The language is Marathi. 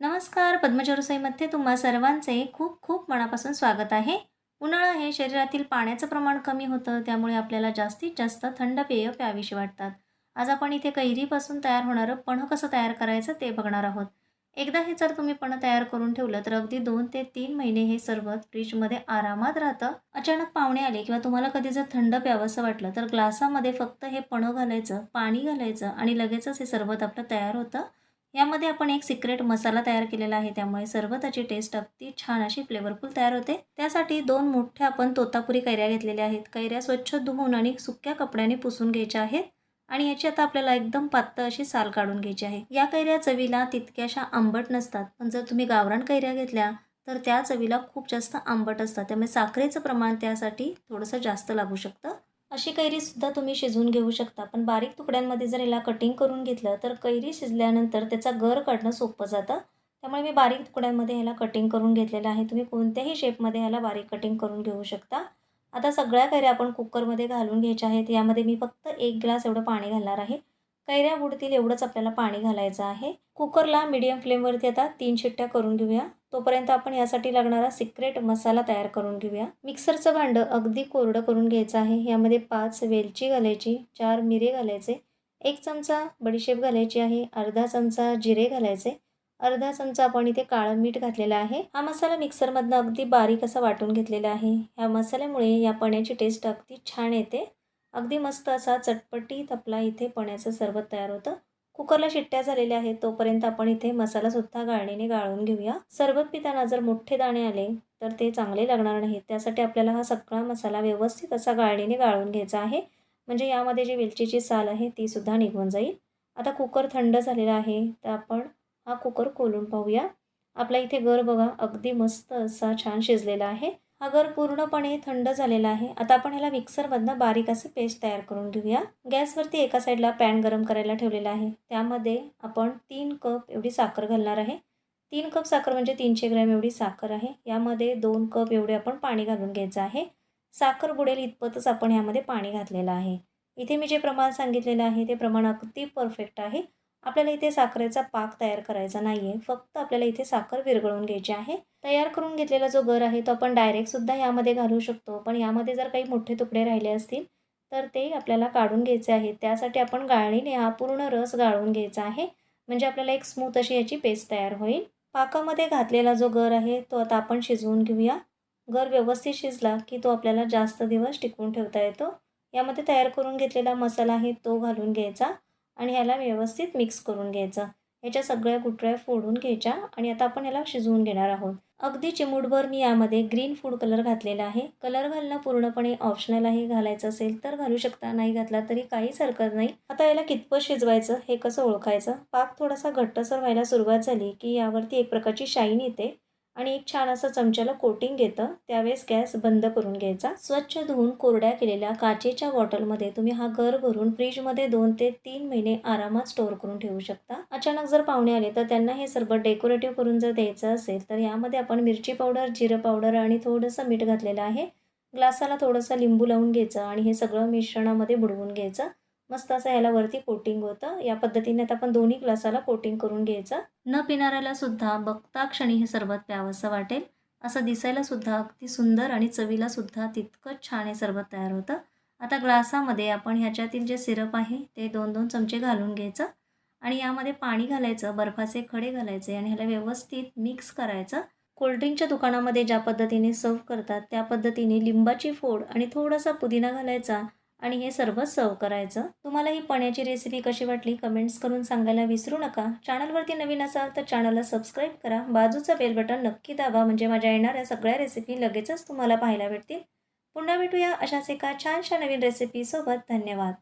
नमस्कार पद्मजा रसोईमध्ये तुम्हा सर्वांचे खूप खूप मनापासून स्वागत आहे. उन्हाळा हे शरीरातील पाण्याचं प्रमाण कमी होतं त्यामुळे आपल्याला जास्तीत जास्त थंड पेय प्यावीशी वाटतात. आज आपण इथे कैरीपासून तयार होणारं पणं कसं तयार करायचं ते बघणार आहोत. एकदा हे जर तुम्ही पण तयार करून ठेवलं तर अगदी दोन ते तीन महिने हे सरबत फ्रीजमध्ये आरामात राहतं. अचानक पाहुणे आले किंवा तुम्हाला कधी जर थंड प्यावंसं वाटलं तर ग्लासामध्ये फक्त हे पणं घालायचं पाणी घालायचं आणि लगेचच हे सरबत आपलं तयार होतं. यामध्ये आपण एक सिक्रेट मसाला तयार केलेला आहे. त्यामुळे सरबताची टेस्ट अगदी छान अशी फ्लेवरफुल तयार होते. त्यासाठी दोन मोठ्या आपण तोतापुरी कैऱ्या घेतलेल्या आहेत. कैऱ्या स्वच्छ धुवून आणि सुक्या कपड्याने पुसून घ्यायच्या आहेत. आणि याची आता आपल्याला एकदम पातळ अशी साल काढून घ्यायची आहे. या कैऱ्या चवीला तितक्याशा आंबट नसतात. पण जर तुम्ही गावरान कैऱ्या घेतल्या तर त्या चवीला खूप जास्त आंबट असतात. त्यामुळे साखरेचं प्रमाण त्यासाठी थोडंसं जास्त लागू शकतं. अशी कैरीसुद्धा तुम्ही शिजवून घेऊ शकता. पण बारीक तुकड्यांमध्ये जर याला कटिंग करून घेतलं तर कैरी शिजल्यानंतर त्याचा गर काढणं सोपं जातं. त्यामुळे मी बारीक तुकड्यांमध्ये ह्याला कटिंग करून घेतलेलं आहे. तुम्ही कोणत्याही शेपमध्ये ह्याला बारीक कटिंग करून घेऊ शकता. आता सगळ्या कैऱ्या आपण कुकरमध्ये घालून घ्यायच्या आहेत. यामध्ये मी फक्त एक ग्लास एवढं पाणी घालणार आहे. कैऱ्या बुडतील एवढंच आपल्याला पाणी घालायचं आहे. कुकरला मिडियम फ्लेमवरती आता तीन शिट्ट्या करून घेऊया. तोपर्यंत आपण यासाठी लागणारा सिक्रेट मसाला तयार करून घेऊया. मिक्सरचं भांडं अगदी कोरडं करून घ्यायचं आहे. यामध्ये पाच वेलची घालायची चार मिरे घालायचे एक चमचा बडीशेप घालायची आहे अर्धा चमचा जिरे घालायचे अर्धा चमचा आपण इथे काळं मीठ घातलेलं आहे. हा मसाला मिक्सरमधनं अगदी बारीक असा वाटून घेतलेला आहे. ह्या मसाल्यामुळे या पण्याची टेस्ट अगदी छान येते. अगदी मस्त असा चटपटीत आपला इथे पण्याचं सरबत तयार होतं. कुकरला शिट्ट्या झालेल्या आहेत तोपर्यंत आपण इथे मसालासुद्धा गाळणीने गाळून घेऊया. सरबत पिताना जर मोठे दाणे आले तर ते चांगले लागणार नाहीत. त्यासाठी आपल्याला हा सगळा मसाला व्यवस्थित असा गाळणीने गाळून घ्यायचा आहे. म्हणजे यामध्ये जी वेलचीची साल आहे ती सुद्धा निघून जाईल. आता कुकर थंड झालेला आहे तर आपण हा कुकर खोलून पाहूया. आपला इथे गर बघा अगदी मस्त असा छान शिजलेला आहे. हा गर पूर्णपणे थंड झालेला आहे आता आपण ह्याला मिक्सरमधनं बारीक असे पेस्ट तयार करून घेऊया. गॅसवरती एका साईडला पॅन गरम करायला ठेवलेला आहे. त्यामध्ये आपण तीन कप एवढी साखर घालणार आहे. तीन कप साखर म्हणजे तीनशे ग्रॅम एवढी साखर आहे. यामध्ये दोन कप एवढे आपण पाणी घालून घ्यायचं आहे. साखर बुडेल इतपतच आपण यामध्ये पाणी घातलेलं आहे. इथे मी जे प्रमाण सांगितलेलं आहे ते प्रमाण अगदी परफेक्ट आहे. आपल्याला इथे साखरेचा पाक तयार करायचा नाही आहे फक्त आपल्याला इथे साखर विरघळून घ्यायची आहे. तयार करून घेतलेला जो गर आहे तो आपण डायरेक्टसुद्धा यामध्ये घालू शकतो. पण यामध्ये जर काही मोठे तुकडे राहिले असतील तर ते आपल्याला काढून घ्यायचे आहे त्यासाठी आपण गाळणीने हा पूर्ण रस गाळून घ्यायचा आहे. म्हणजे आपल्याला एक स्मूथ अशी याची पेस्ट तयार होईल. पाकामध्ये घातलेला जो गर आहे तो आता आपण शिजवून घेऊया. गर व्यवस्थित शिजला की तो आपल्याला जास्त दिवस टिकवून ठेवता येतो. यामध्ये तयार करून घेतलेला मसाला आहे तो घालून घ्यायचा. आणि ह्याला व्यवस्थित मिक्स करून घ्यायचं. ह्याच्या सगळ्या गुटळ्या फोडून घ्यायच्या आणि आता आपण ह्याला शिजवून घेणार आहोत. अगदी चिमूटभर मी यामध्ये ग्रीन फूड कलर घातलेला आहे. कलर घालणं पूर्णपणे ऑप्शनल आहे. घालायचं असेल तर घालू शकता नाही घातला तरी काहीच हरकत नाही. आता याला कितपत शिजवायचं हे कसं ओळखायचं? पाक थोडासा घट्टसर व्हायला सुरुवात झाली की यावरती एक प्रकारची शाईन येते. आणि एक छान असं चमच्याला कोटिंग घेतं. त्यावेळेस गॅस बंद करून घ्यायचा. स्वच्छ धुवून कोरड्या केलेल्या काचेच्या बॉटलमध्ये तुम्ही हा घर भरून फ्रीजमध्ये दोन ते तीन महिने आरामात स्टोअर करून ठेवू शकता. अचानक जर पाहुणे आले तर त्यांना हे सरबत डेकोरेटिव्ह करून जर द्यायचं असेल तर यामध्ये आपण मिरची पावडर जिरं पावडर आणि थोडंसं मीठ घातलेलं आहे. ग्लासाला थोडंसं लिंबू लावून घ्यायचं आणि हे सगळं मिश्रणामध्ये बुडवून घ्यायचं. मस्त असं ह्याला वरती कोटिंग होतं. या पद्धतीने आता आपण दोन्ही ग्लासाला कोटिंग करून घ्यायचं. न पिणाऱ्याला सुद्धा बघता क्षणी हे सरबत प्यावंसं वाटेल. असं दिसायला सुद्धा अगदी सुंदर आणि चवीला सुद्धा तितकंच छान हे सरबत तयार होतं. आता ग्लासामध्ये आपण ह्याच्यातील जे सिरप आहे ते दोन दोन चमचे घालून घ्यायचं. आणि यामध्ये पाणी घालायचं बर्फाचे खडे घालायचे आणि ह्याला व्यवस्थित मिक्स करायचं. कोल्ड्रिंकच्या दुकानामध्ये ज्या पद्धतीने सर्व करतात त्या पद्धतीने लिंबाची फोड आणि थोडासा पुदिना घालायचा आणि हे सर्व सर्व करायचं. तुम्हाला ही पण्याची रेसिपी कशी वाटली कमेंट्स करून सांगायला विसरू नका. चॅनलवरती नवीन असाल तर चॅनलला सबस्क्राईब करा. बाजूचं बेल बटन नक्की दाबा म्हणजे माझ्या येणाऱ्या सगळ्या रेसिपी लगेचच तुम्हाला पाहायला भेटतील. पुन्हा भेटूया अशाच एका छानशा नवीन रेसिपीसोबत धन्यवाद.